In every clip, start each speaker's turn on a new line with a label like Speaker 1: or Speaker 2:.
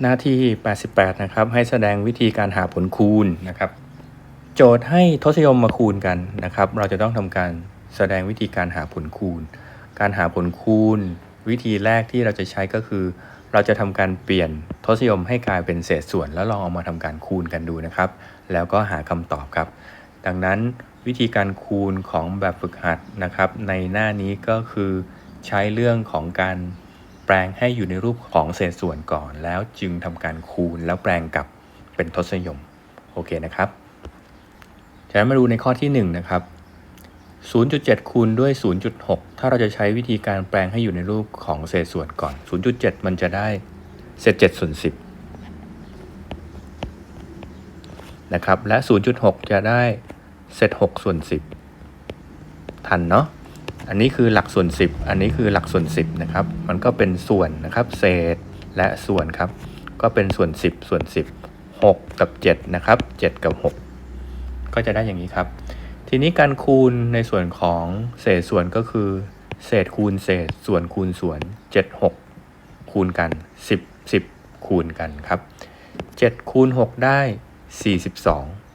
Speaker 1: หน้าที่ 88 นะครับ ให้แสดงวิธีการหาผลคูณนะครับ โจทย์ให้ทศนิยมมาคูณกันนะครับ เราจะต้องทำการแสดงวิธีการหาผลคูณ การหาผลคูณ วิธีแรกที่เราจะใช้ก็คือ เราจะทำการเปลี่ยนทศนิยมให้กลายเป็นเศษส่วน แล้วลองเอามาทำการคูณกันดูนะครับ แล้วก็หาคำตอบครับ ดังนั้นวิธีการคูณของแบบฝึกหัดนะครับ ในหน้านี้ก็คือใช้เรื่องของการ แปลงให้อยู่ในรูปของเศษส่วนก่อน แล้วจึงทำการคูณแล้วแปลงกลับเป็นทศนิยม โอเคนะครับจะมาดูในข้อที่1นะครับ 0.7 คูณด้วย 0.6 ถ้าเราจะใช้วิธีการแปลงให้อยู่ในรูปของเศษส่วนก่อน 0.7 มันจะได้เศษ7ส่วน10นะครับ และ 0.6 จะได้เศษ6ส่วน10 ทันเนาะ อันนี้คือหลักส่วน 10 อันนี้คือหลักส่วน 10นะครับ มันก็เป็นส่วนนะครับ เศษและส่วนครับ ก็เป็นส่วน 10 ส่วน 10 6 กับ 7 นะครับ 7 กับ 6 ก็จะได้อย่างนี้ครับ ทีนี้การคูณในส่วนของเศษส่วนก็คือ เศษคูณเศษส่วนคูณส่วน 7 6 คูณกัน 10 10 คูณกันครับ 7 คูณ 6 ได้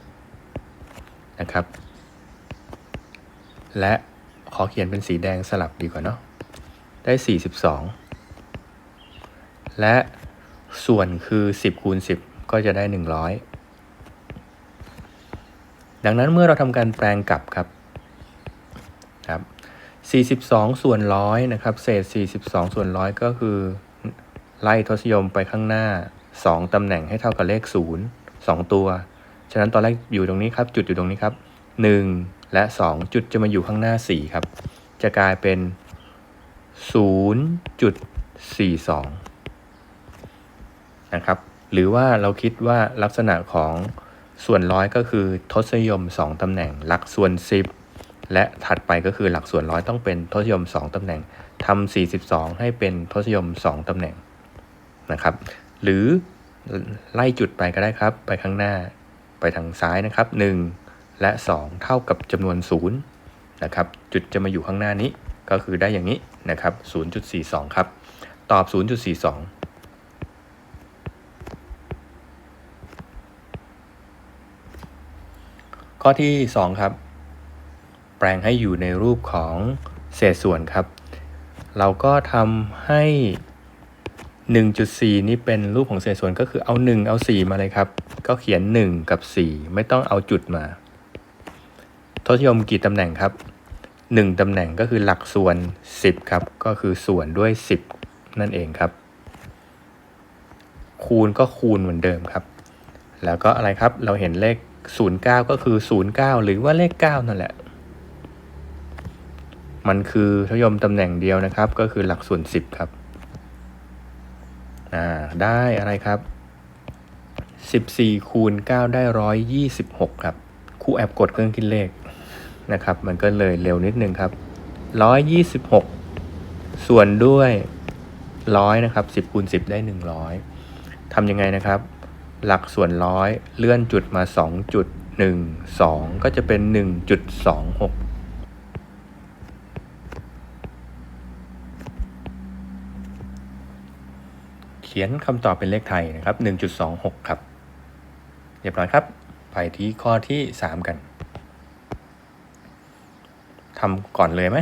Speaker 1: 42 นะครับ และ ขอเขียนเป็นสีแดงสลับดีกว่าเนาะ ได้ 42 และส่วนคือ 10คูณ10 ก็จะได้ 100 ดังนั้นเมื่อเราทำการแปลงกลับครับครับ 42 ส่วนร้อยนะครับ เศษ 42 ส่วนร้อยก็คือ ไล่ทศนิยมไปข้างหน้า 2ตำแหน่งให้เท่ากับเลข 0 2 ตัว ฉะนั้นตอนแรกอยู่ตรงนี้ครับ จุดอยู่ตรงนี้ครับ 1 และ 2 จุดจะมาอยู่ข้างหน้า 4 ครับ จะกลายเป็น 0.42 นะครับ หรือว่าเราคิดว่าลักษณะของส่วนร้อยก็คือทศนิยม 2 ตำแหน่ง หลักส่วน 10 และถัดไปก็คือหลักส่วนร้อยต้องเป็นทศนิยม 2 ตำแหน่งทำ42 ให้เป็นทศนิยม 2 ตำแหน่งนะครับ หรือไล่จุดไปก็ได้ครับ ไปข้างหน้า ไปทางซ้ายนะครับ 1 และ 2 เท่ากับจำนวน0นะครับจุดจะมาอยู่ข้างหน้านี้ก็คือได้อย่างนี้นะครับ 0.42 ครับ ตอบ 0.42ข้อที่ 2 ครับ แปลงให้อยู่ในรูปของเศษส่วนครับ เราก็ทำให้ 1.4 นี่เป็นรูปของเศษส่วนก็คือเอา 1 เอา 4 มาเลยครับ ก็เขียน 1 กับ 4 ไม่ต้องเอาจุดมา ทศนิยมกี่ตำแหน่งครับ 1ตำแหน่งก็คือหลักส่วน 10 ครับ ก็คือส่วนด้วย 10 นั่นเองครับ คูณก็คูณเหมือนเดิมครับ แล้วก็อะไรครับเราเห็นเลข 09 ก็คือ 09 หรือว่าเลข 9 นั่นแหละ มันคือทศนิยมตำแหน่งเดียวนะครับ ก็คือหลักส่วน 10 ครับอ่าได้อะไรครับ14คูณ9ได้ 126 ครับครูแอบกดเครื่องคิดเลข นะครับ มันก็เลยเร็วนิดนึงครับ126ส่วนด้วยร้อยนะครับ10คูณ10ได้100ทำยังไงนะครับ หลักส่วนร้อยเลื่อนจุดมา2.12ก็จะเป็น1.26เขียนคำตอบเป็นเลขไทยนะครับ1.26ครับเรียบร้อยครับ ไปที่ข้อที่3กัน ทำก่อนเลยไหม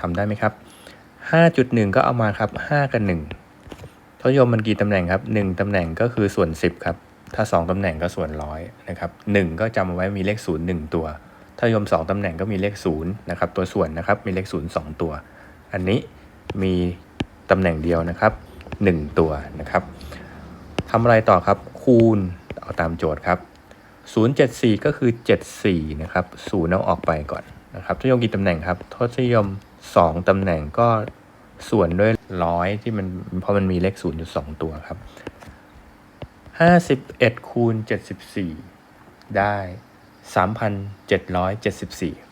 Speaker 1: ทำได้ไหมครับ 5.1 ก็เอามาครับ 5 กับ 1ทศนิยมมันกี่ตำแหน่งครับ 1ตำแหน่งก็คือส่วน 10 ครับ ถ้า 2ตำแหน่งก็ส่วนร้อยนะครับ1ก็จำเอาไว้มีเลข 0 1 ตัวทศนิยม 2ตำแหน่งก็มีเลข0นะครับตัวส่วนนะครับมีเลข 0 2 ตัว อันนี้มีตำแหน่งเดียวนะครับ 1 ตัวนะครับทำอะไรต่อครับคูณเอาตามโจทย์ครับ074 ก็คือ 74 นะครับ 0 เอาออกไปก่อน นะครับทศนิยมกี่ตำแหน่งครับทศนิยม 2ตำแหน่งก็ส่วนด้วยร้อยที่มันเพราะมันมีเลข0.2ตัวครับ51คูณ74ได้3,774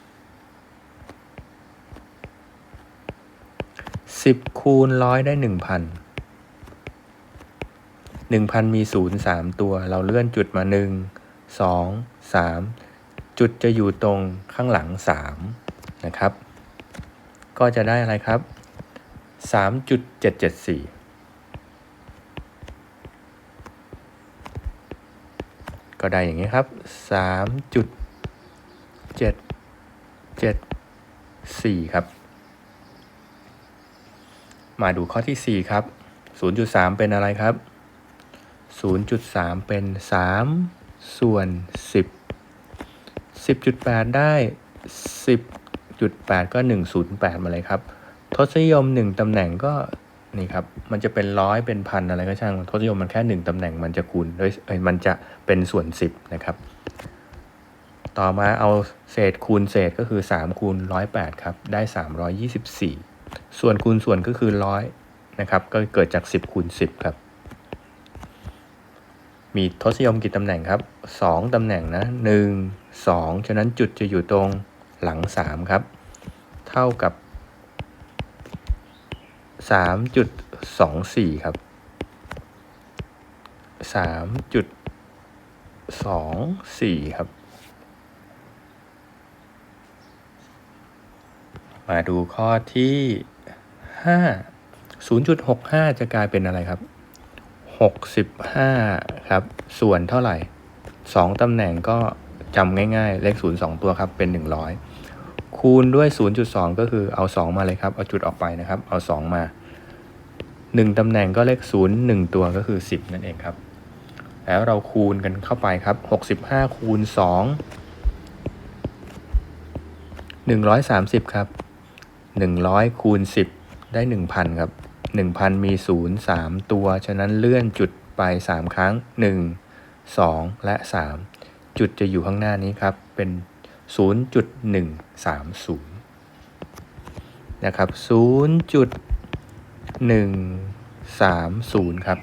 Speaker 1: 10คูณร้อยได้1,000 1,000มี0 3ตัว เราเลื่อนจุดมา1 2 3 จุดจะอยู่ตรงข้างหลัง 3 นะครับ ก็จะได้อะไรครับ 3.774 ก็ได้อย่างนี้ครับสามจุดเจ็ดเจ็ดสี่ครับ มาดูข้อที่ 4 ครับ 0.3 เป็นอะไรครับ 0.3 เป็น 3 ส่วน 10 10.8 ได้ 10.8 ก็ 108 มาเลยครับ ทศนิยม 1 ตำแหน่งก็นี่ครับ มันจะเป็นร้อยเป็นพันอะไรก็ช่าง ทศนิยมมันแค่ 1 ตำแหน่งมันจะคูณด้วยเอ้ยมันจะเป็นส่วน 10 นะครับ ต่อมาเอาเศษคูณเศษก็คือ 3 คูณ 108 ครับ ได้ 324 ส่วนคูณส่วนก็คือ 100 นะครับ ก็เกิดจาก 10 คูณ 10 ครับมีทศนิยมกี่ตำแหน่งครับ 2 ตำแหน่งนะ 1 2 ฉะนั้นจุดจะอยู่ตรงหลัง 3 ครับ เท่ากับ 3.24 ครับ 3.24 ครับ มาดูข้อที่ 5 0.65 จะกลายเป็นอะไรครับ 65 ครับ ส่วนเท่าไหร่ 2ตำแหน่งก็ จำง่ายๆ เลข 0 2 ตัวครับเป็น 100 คูณด้วย 0.2 ก็คือเอา 2 มาเลยครับ เอาจุดออกไปนะครับ เอา 2 มา 1ตำแหน่งก็เลข 0 1 ตัวก็คือ 10 นั่นเองครับ แล้วเราคูณกันเข้าไปครับ 65 คูณ 2 130 ครับ 100 คูณ 10 ได้ 1,000 ครับ 1,000 มี 0 3 ตัว ฉะนั้นเลื่อนจุดไป 3 ครั้ง 1 2 และ 3 จุดจะอยู่ข้างหน้านี้ครับ เป็น 0.130 นะครับ 0.130 ครับ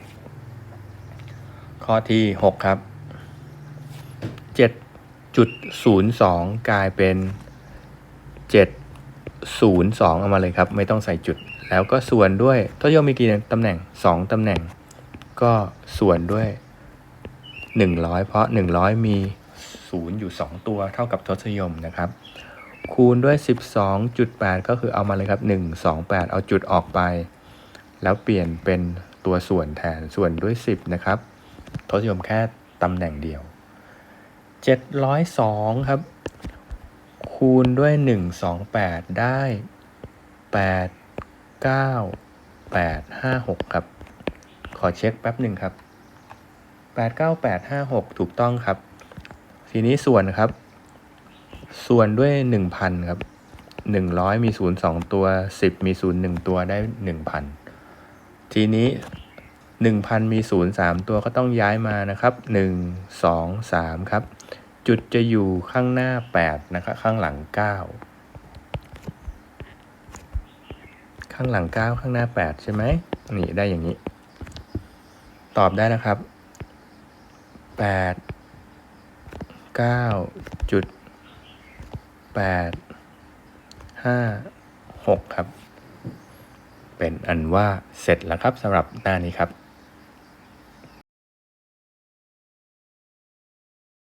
Speaker 1: ข้อที่ 6 ครับ 7.02 กลายเป็น 702 เอามาเลยครับ ไม่ต้องใส่จุด แล้วก็ส่วนด้วยทศนิยมมีกี่ตำแหน่ง 2 ตำแหน่ง ก็ส่วนด้วย 100 เพราะ 100 มี 0 อยู่ 2 ตัวเท่ากับทศนิยมนะครับ คูณด้วย 12.8 ก็คือเอามาเลยครับ 128 เอาจุดออกไป แล้วเปลี่ยนเป็นตัวส่วนแทนส่วนด้วย 10 นะครับ ทศนิยมแค่ตำแหน่งเดียว 702 ครับ คูณด้วย 128 ได้ 8 9 8 5 6 ครับ ขอเช็คแป๊บหนึ่งครับ8 9 8 5 6 ถูกต้องครับ ทีนี้ส่วนครับ ส่วนด้วย 1,000 ครับ 100 มี 0 2 ตัว 10 มี 0 1 ตัวได้ 1,000 ทีนี้ 1,000 มี 0 3 ตัวก็ต้องย้ายมานะครับ 1 2 3 ครับ จุดจะอยู่ข้างหน้า 8 นะครับ ข้างหลัง 9 ข้างหลัง 9 ข้างหน้า 8 ใช่ไหมนี่ได้อย่างนี้ ตอบได้นะครับ8 9จุด8 5 6ครับ เป็นอันว่าเสร็จแล้วครับสำหรับหน้านี้ครับ